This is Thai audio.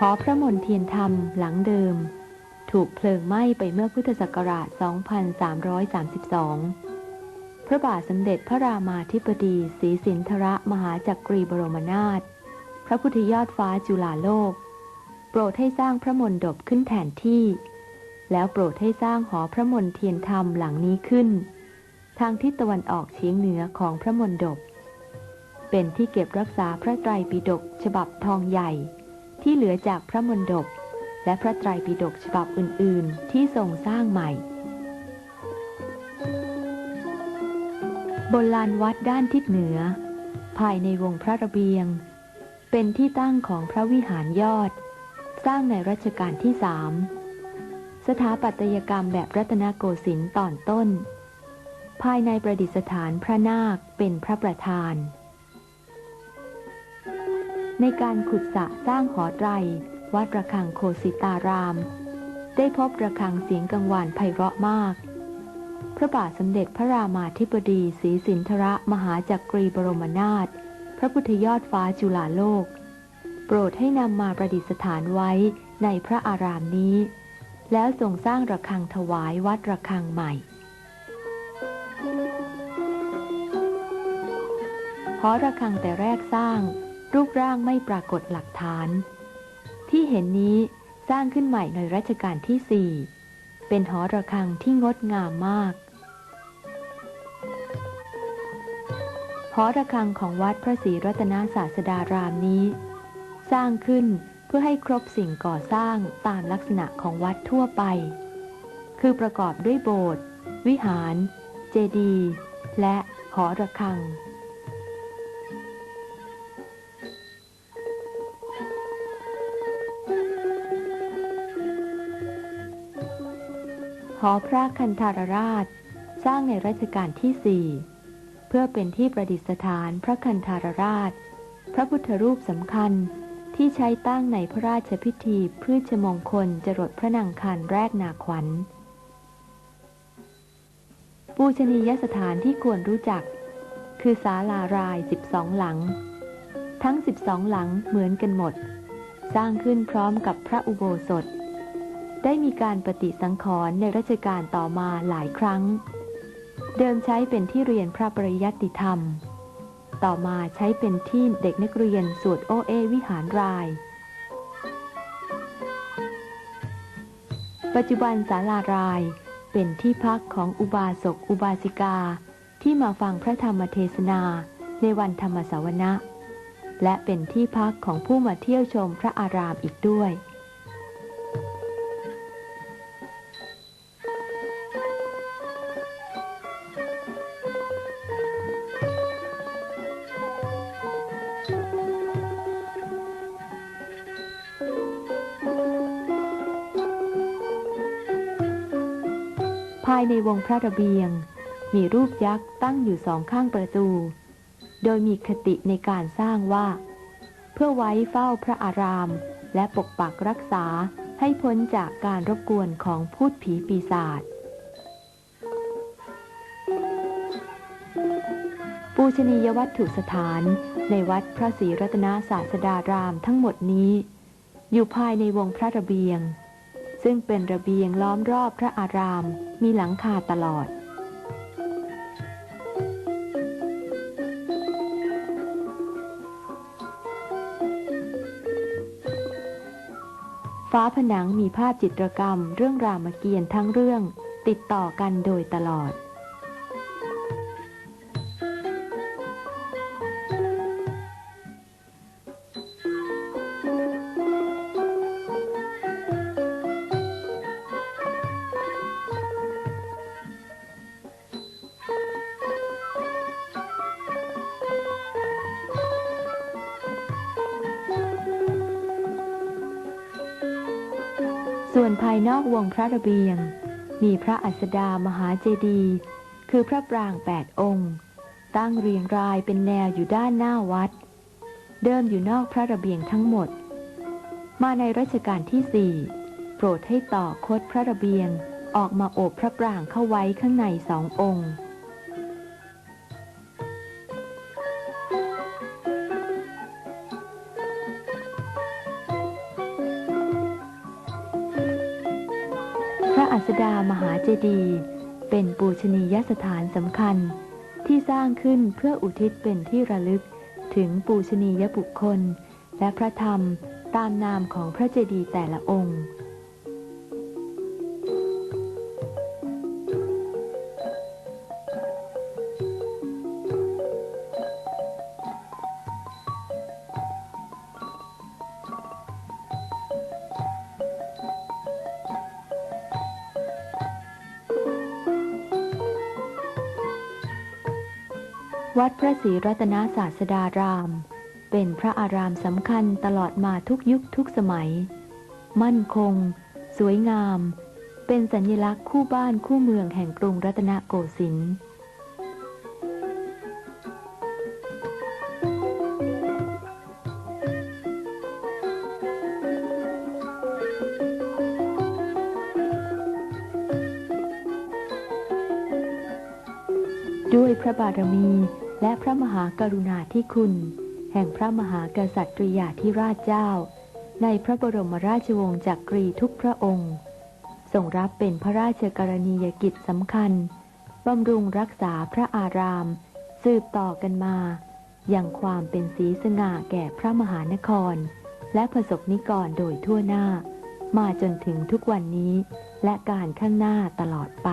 หอพระมนเทียนธรรมหลังเดิม ถูกเพลิงไหม้ไปเมื่อพุทธศักราช 2332 พระบาทสมเด็จพระรามาธิบดีศรีสินธระมหาจักรีบรมนาถ พระพุทธยอดฟ้าจุฬาโลก โปรดให้สร้างพระมนดบขึ้นแทนที่ แล้วโปรดให้สร้างหอพระมนเทียนธรรมหลังนี้ขึ้น ทางทิศตะวันออกเฉียงเหนือของพระมนดบเป็นที่เก็บรักษาพระไตรปิฎกฉบับทองใหญ่ ที่เหลือจากพระมนดบและพระไตรปิฎกฉบับอื่น ๆ ที่ทรงสร้างใหม่ บนลานวัดด้านทิศเหนือ ภายในวงพระระเบียง เป็นที่ตั้งของพระวิหารยอด สร้างในรัชกาลที่สามสถาปัตยกรรมแบบรัตนโกสินทร์ตอนต้น ภายในประดิษฐานพระนาคเป็นพระประธาน ในการขุดสระสร้างหอไตร วัดระฆังโคสิตาราม ได้พบระฆังเสียงกังวานไพเราะมาก พระบาทสมเด็จพระรามาธิบดีศรีสินธระมหาจักรีบรมนาถพระพุทธยอดฟ้าจุฬาโลก โปรดให้นำมาประดิษฐานไว้ในพระอารามนี้ แล้วทรงสร้างระฆังถวายวัดระฆังใหม่หอระฆังแต่แรกสร้าง รูปร่างไม่ปรากฏหลักฐาน ที่เห็นนี้สร้างขึ้นใหม่ในรัชกาลที่สี่เป็นหอระฆังที่งดงามมากหอระฆังของวัดพระศรีรัตนศาสดารามนี้ สร้างขึ้นเพื่อให้ครบสิ่งก่อสร้างตามลักษณะของวัดทั่วไป คือประกอบด้วยโบสถ์วิหาร เจดีย์และหอระฆัง หอพระคันธารราช สร้างในรัชกาลที่สี่เพื่อเป็นที่ประดิษฐานพระคันธารราช พระพุทธรูปสำคัญที่ใช้ตั้งในพระราชพิธีพืชมงคลจรดพระนางคันแรกนาขวัญ ปูชนียสถานที่ควรรู้จัก คือศาลาราย 12 หลัง ทั้ง 12 หลังเหมือนกันหมด สร้างขึ้นพร้อมกับพระอุโบสถ ได้มีการปฏิสังขรณ์ในรัชกาลต่อมาหลายครั้ง เดิมใช้เป็นที่เรียนพระปริยัติธรรม ต่อมาใช้เป็นที่เด็กนักเรียนสวดโอเอวิหารราย ปัจจุบันศาลารายเป็นที่พักของอุบาสกอุบาสิกาที่มาฟังพระธรรมเทศนาในวันธรรมสวนะ และเป็นที่พักของผู้มาเที่ยวชมพระอารามอีกด้วย ภายในวงพระระเบียง มีรูปยักษ์ตั้งอยู่สองข้างประตู โดยมีคติในการสร้างว่า เพื่อไว้เฝ้าพระอาราม และปกปักรักษาให้พ้นจากการรบกวนของพูดผีปีศาจปูชนียวัตถุสถานในวัดพระศรีรัตนศาสดารามทั้งหมดนี้ อยู่ภายในวงพระระเบียง ซึ่งเป็นระเบียงล้อมรอบพระอาราม มีหลังคาตลอด ฟ้าผนังมีภาพจิตรกรรมเรื่องรามเกียรติ์ทั้งเรื่องติดต่อกันโดยตลอด ส่วนภายนอกวงพระระเบียง มีพระอัสดามหาเจดีย์คือพระปรางแปดองค์ ตั้งเรียงรายเป็นแนวอยู่ด้านหน้าวัด เดิมอยู่นอกพระระเบียงทั้งหมด มาในรัชกาลที่สี่โปรดให้ต่อคดพระระเบียงออกมาโอบพระปรางเข้าไว้ข้างในสององค์ จดีย์เป็นปูชนียสถานสำคัญ ที่สร้างขึ้นเพื่ออุทิศเป็นที่ระลึกถึงปูชนียบุคคล และพระธรรมตามนามของพระเจดีย์แต่ละองค์ วัดพระศรีรัตนศาสดาราม เป็นพระอารามสำคัญตลอดมาทุกยุคทุกสมัย มั่นคง สวยงาม เป็นสัญลักษณ์คู่บ้านคู่เมืองแห่งกรุงรัตนโกสินทร์ด้วยพระบารมี และพระมหากรุณาธิคุณ แห่งพระมหากษัตริยาธิราชเจ้า ในพระบรมราชวงศ์จักรีทุกพระองค์ทรงรับเป็นพระราชกรณียกิจสำคัญ บำรุงรักษาพระอาราม สืบต่อกันมา อย่างความเป็นสีสง่าแก่พระมหานคร และประสบนิกรโดยทั่วหน้า มาจนถึงทุกวันนี้และการข้างหน้าตลอดไป